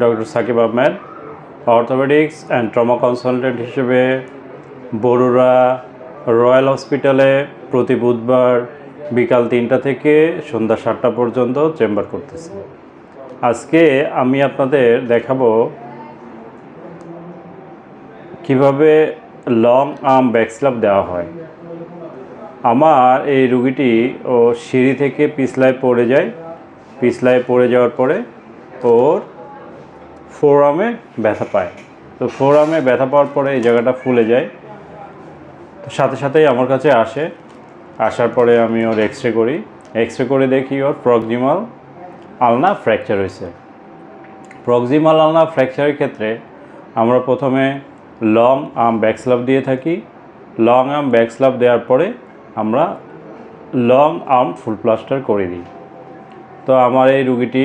Doctor Sakib Ahmed, orthopaedics and trauma consultant হিসেবে বড়ুরা royal হসপিটালে প্রতি বুধবার বিকাল তিনটা থেকে সন্ধ্যা সাতটা পর্যন্ত চেম্বার করতেছি। আজকে আমি আপনাদের দেখাবো কীভাবে লং আর্ম ব্যাকস্ল্যাপ দেওয়া হয়। আমার এই রুগীটি ও সিঁড়ি থেকে পিছলায় পড়ে যায়। পিছলায় পড়ে যাওয়ার পরে ওর ফোরামে ব্যথা পায়। তো ফোরামে ব্যথা পাওয়ার পরে এই জায়গাটা ফুলে যায়। তো সাথে সাথেই আমার কাছে আসে। আসার পরে আমি ওর এক্স রে করি। এক্স রে করে দেখি ওর প্রক্সিমাল আলনা ফ্র্যাকচার হয়েছে। প্রক্সিমাল আলনা ফ্র্যাকচারের ক্ষেত্রে আমরা প্রথমে লং আর্ম ব্যাক ব্যাকস্লাভ দিয়ে থাকি। লং আর্ম ব্যাক ব্যাকস্লাভ দেওয়ার পরে আমরা লং আর্ম ফুল প্লাস্টার করে দিই। তো আমার এই রুগীটি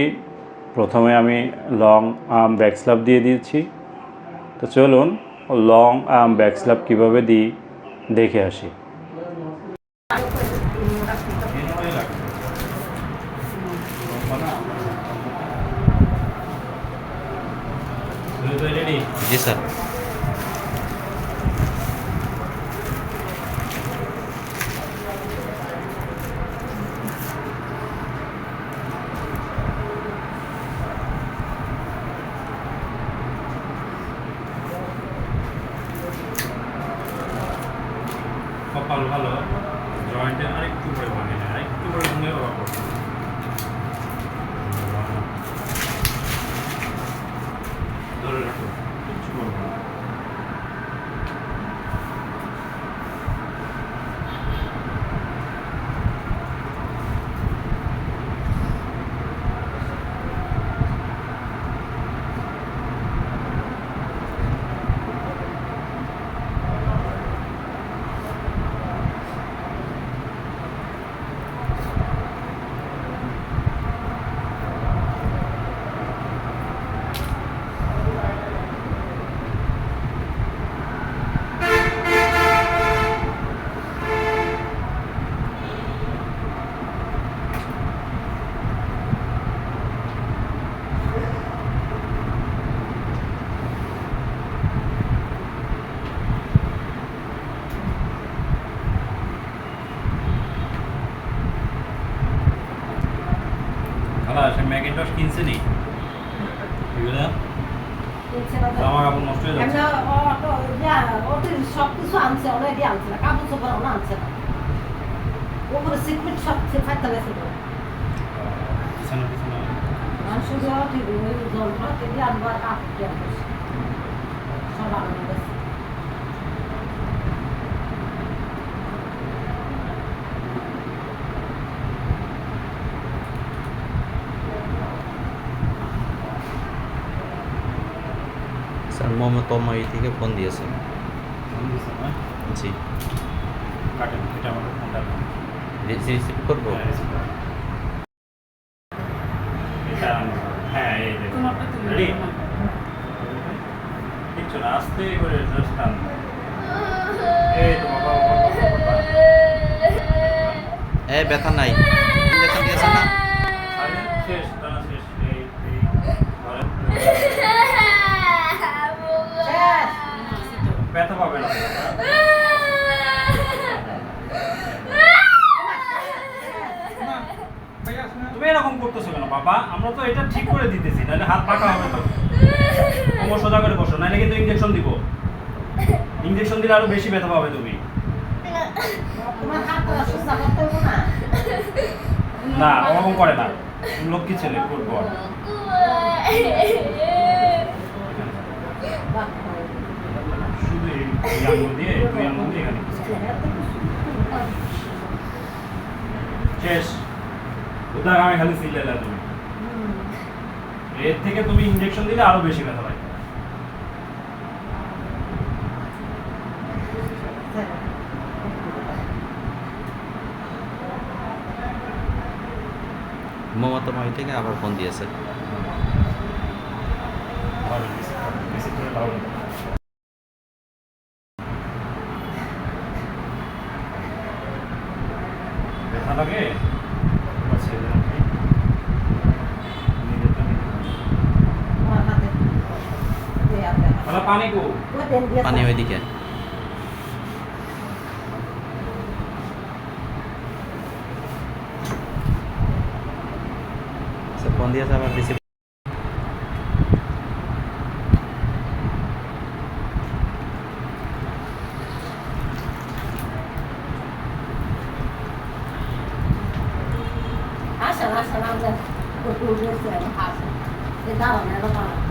প্রথমে আমি লং আর্ম ব্যাকস্লাভ দিয়ে দিয়েছি তো চলুন লং আর্ম ব্যাকস্লাভ কীভাবে দিই, দেখে আসি জি স্যার কপাল ভালো জয়েন্টে আরেকটু করে ভাঙে না আরেকটু করে ভাঙলে বাবা করবে ধরে রাখো কিচ্ছু করব না খালা সে ম্যাগেন্টস কিনছে নি এগুলা জামা কাপড় নষ্ট হয়ে যাচ্ছে সব কিছু আনছে অলরেডি আনছে না কাপড় চোপড় ওনা আনছে না ওপরে সিটমিট সব ফাইতে গেছে পিছনে পিছনে ঠিক জল ভরা কেটে আনবার আনছে সব গেছে স্যার মমতাময়ী থেকে ফোন দিয়েছে ফোন দিছে না জি কাটেন এটা আমাদের ফোনটা রিসিভ করব। হ্যাঁ, হ্যাঁ এই দেখো রেডি কিচ্ছু না আস্তে করে জাস্ট টান এই তো বাবা এ ব্যথা নাই ইঞ্জেকশন দিয়েছে না শেষ টানা শেষ এই ব্যথা পাবে না তুমি এরকম করতেছো কেন? বাবা আমরা তো এটা ঠিক করে দিতেছি নাহলে হাত পাকা হবে তো। কোমর সোজা করে বসো নাহলে কিন্তু ইঞ্জেকশন দিব। ইঞ্জেকশন দিলে আরও বেশি ব্যথা পাবে তুমি। তোমার হাত সোজা করতে হবে না। না ওরকম করে না। লক্ষ্মী ছেলে ফুটবল শুধু এই এই আঙুল দিয়ে দুই আঙুল দিয়ে এখানে। শেষ। উদ্ধার আমি খালি সিলে তুমি এর থেকে তুমি ইঞ্জেকশন দিলে আরও বেশি ব্যথা পাই মমতাময়ী থেকে আবার ফোন দিয়েছে। পানি কো? পানি ওইদিকে ফোন দিয়ে আচ্ছা, আবার আসেন আসেন আমরা দাঁড়ান এবার দাঁড়ান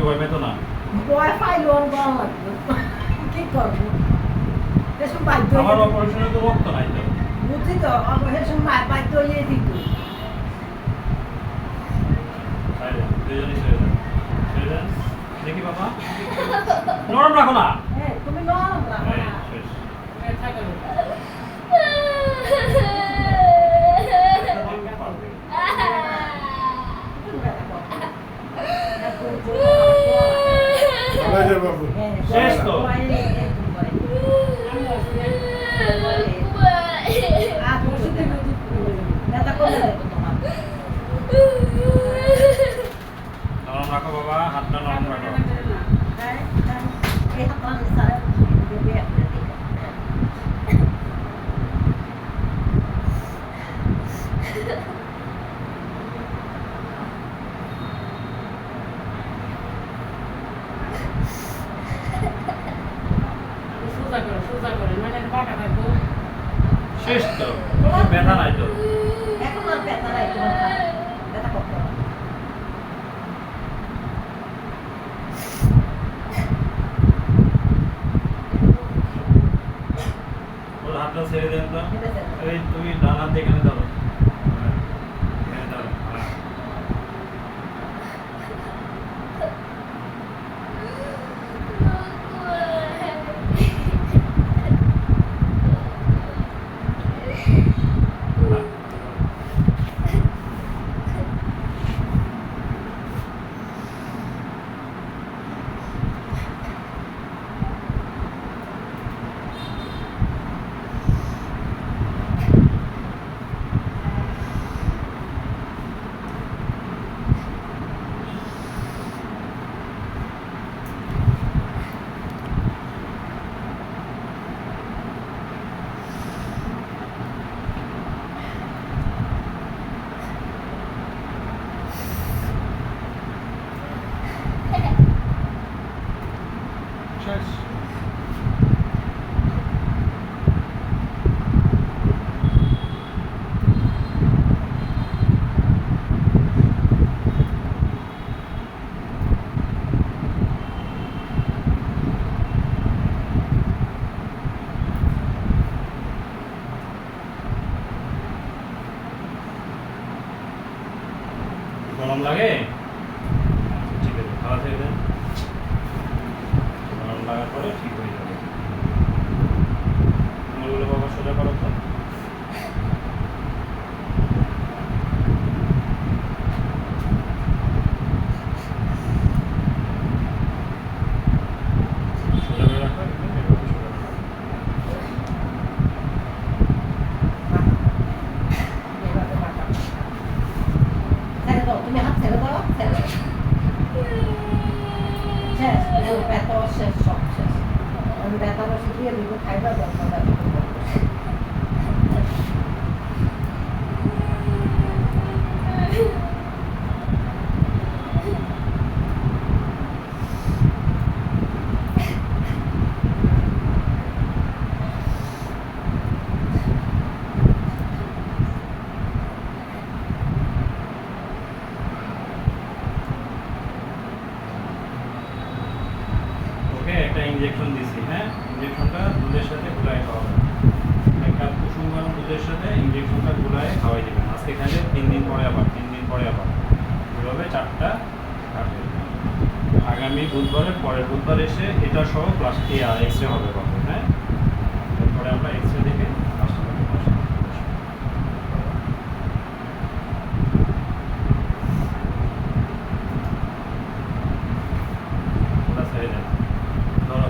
তুমি ভয় পেতো না? ভয় পাই লোন লাগল কি করব? এসব বাধ্য আমার অপারেশনে তো রক্ত নাই তো। বুঝি তো অপারেশন বাধ্য হয়ে দিত নরম রাখো না। হ্যাঁ তুমি নরম রাখো। Gesto. শেষ তো। ব্যথা লাগে চারটা। আগামী বুধবারের পরের বুধবার এসে এটা সহ ক্লাস এ আর এক্স রে হবে কখন হ্যাঁ? তারপরে আমরা এক্স রে দেখে প্লাস্টার করতে পারব। ওটা ছেড়ে দেন ধরো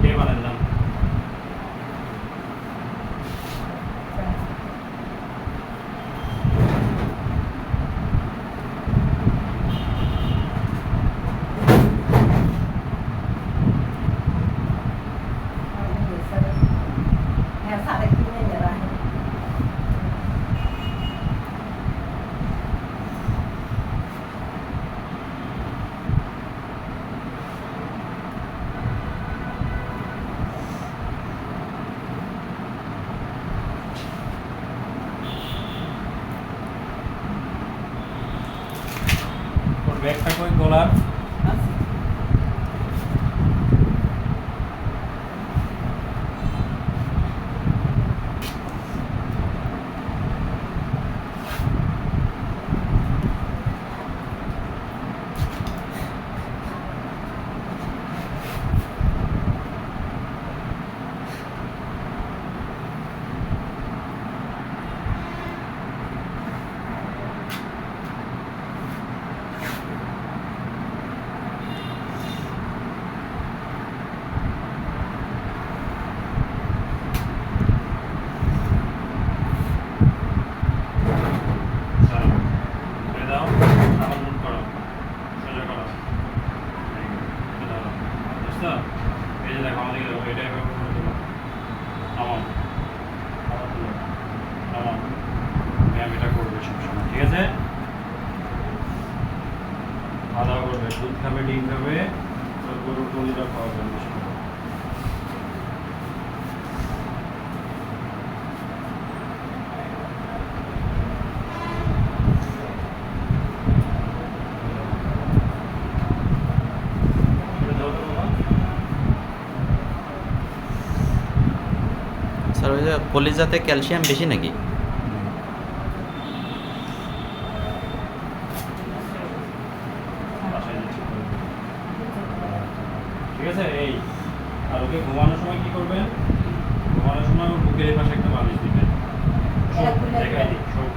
কে বানেন নাম হ্যাঁ সাড়ে তিনে নেওয়া হয় ওর ব্যাগটা কই গলার দাঁড়াও। ছেড়ে দাও আবার মুভ করো সোজা করো এই, এটা দাঁড়াও। বুঝছ? এই যে দেখো আমাদের এটা এভাবে করে দিলো নামাও আবার তুলো নামাও ব্যায়াম এটা করবে দাওয়া করবে দুধ খাবে ডিম খাবে গরুর তো বাবা। স্যার কলিজাতে ক্যালসিয়াম বেশি নাকি বাসায় যে ঠিক করে দেবে। ঠিক আছে এই আর ওকে ঘুমানোর সময় কি করবেন ঘুমানোর সময় ওর বুকের পাশে একটা বালিশ দিবেন দেখাই দিই শোক।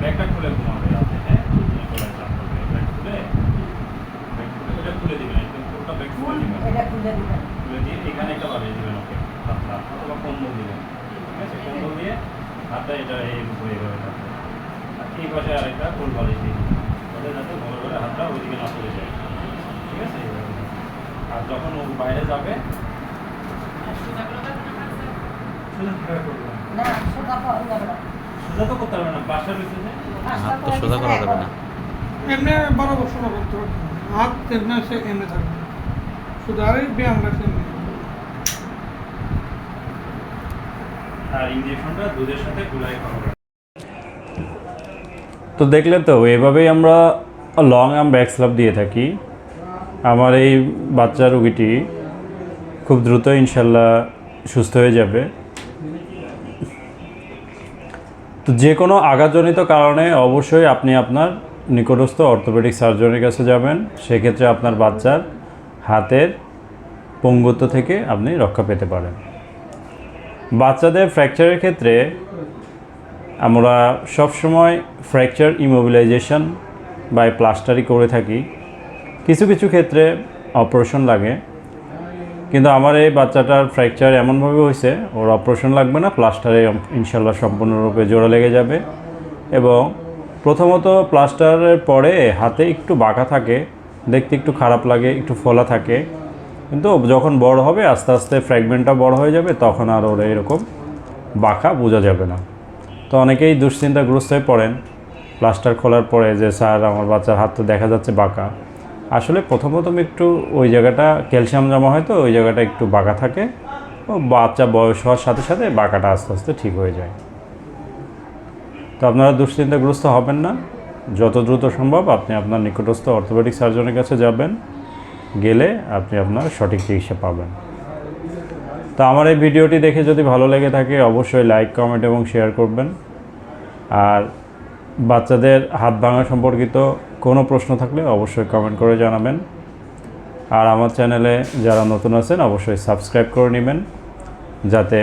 ব্যাগটা খুলে ঘুমাবে রাতে, হ্যাঁ? গলায় চাপ করবে। ব্যাগ খুলে, ব্যাগ খুলে, খুলে দিবেন, একদম পুরোটা ব্যাগ খুলে দিবেন। এটা খুলে দিবেন তুলে দিয়ে এখানে একটা বালিশ দিবেন ওকে পাতলা অথবা কম্বল দিবেন ঠিক আছে কম্বল দিয়ে হাতটা এটা এই এইভাবে থাকবে এই পাশে আরেকটা বালিশ তাহলে যাতে ভালো করে হাতটা ওইদিকে না চলে যায়। ঠিক আছে? আর যখন ও বাইরে যাবে সোজা তো করতে হবে না রয়েছে করে সোজা করা যাবে না। এমনি বরাবর সোজা করতে পারবে হাত এমনি সে এমনি থাকবে। শুধু আর ব্যায়াম এমনি আর ইঞ্জেকশনটা দুধের সাথে গুলাই খাওয়াবে তো দেখলেন তো, এভাবেই আমরা লং আর্ম ব্যাক স্ল্যাপ দিয়ে থাকি। আমার এই বাচ্চা রুগীটি খুব দ্রুত ইনশাল্লাহ সুস্থ হয়ে যাবে। তো যে কোনো আঘাতজনিত কারণে অবশ্যই আপনি আপনার নিকটস্থ অর্থোপেডিক সার্জনের কাছে যাবেন। সেক্ষেত্রে আপনার বাচ্চার হাতের পঙ্গুত্ব থেকে আপনি রক্ষা পেতে পারেন। বাচ্চাদের ফ্র্যাকচারের ক্ষেত্রে আমরা সবসময় ফ্র্যাকচার ইমোবিলাইজেশন বা প্লাস্টারই করে থাকি। কিছু কিছু ক্ষেত্রে অপারেশন লাগে। কিন্তু আমার এই বাচ্চাটার ফ্র্যাকচার এমনভাবে হয়েছে, ওর অপারেশন লাগবে না প্লাস্টারে ইনশাল্লাহ সম্পূর্ণরূপে জোড়া লেগে যাবে। এবং প্রথমত প্লাস্টারের পরে হাতে একটু বাঁকা থাকে, দেখতে একটু খারাপ লাগে, একটু ফোলা থাকে। কিন্তু যখন বড় হবে, আস্তে আস্তে ফ্র্যাগমেন্টটা বড় হয়ে যাবে, তখন আর ওর এরকম বাঁকা বোঝা যাবে না। তো অনেকেই দুশ্চিন্তাগ্রস্ত হয়ে পড়েন। প্লাস্টার খোলার পরে যে, স্যার, আমার বাচ্চার হাত তো দেখা যাচ্ছে বাঁকা। আসলে প্রথম প্রথম একটু ওই জায়গাটা, ক্যালসিয়াম জমা হয় তো, ওই জায়গাটা একটু বাঁকা থাকে। ও বাচ্চা বয়স হওয়ার সাথে সাথে বাঁকাটা আস্তে আস্তে ঠিক হয়ে যায়। তো আপনারা দুশ্চিন্তাগ্রস্ত হবেন না। যত দ্রুত সম্ভব আপনি আপনার নিকটস্থ অর্থোপেডিক সার্জনের কাছে যাবেন। গেলে আপনি আপনার সঠিক চিকিৎসা পাবেন। তো আমার এই ভিডিওটি দেখে যদি ভালো লেগে থাকে, অবশ্যই লাইক কমেন্ট এবং শেয়ার করবেন। আর বাচ্চাদের হাত ভাঙা সম্পর্কিত কোনো প্রশ্ন থাকলে অবশ্যই কমেন্ট করে জানাবেন। আর আমার চ্যানেলে যারা নতুন আছেন, অবশ্যই সাবস্ক্রাইব করে নেবেন, যাতে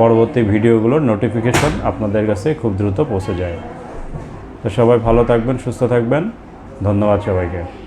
পরবর্তী ভিডিওগুলোর নোটিফিকেশন আপনাদের কাছে খুব দ্রুত পৌঁছে যায়। তো সবাই ভালো থাকবেন, সুস্থ থাকবেন। ধন্যবাদ সবাইকে।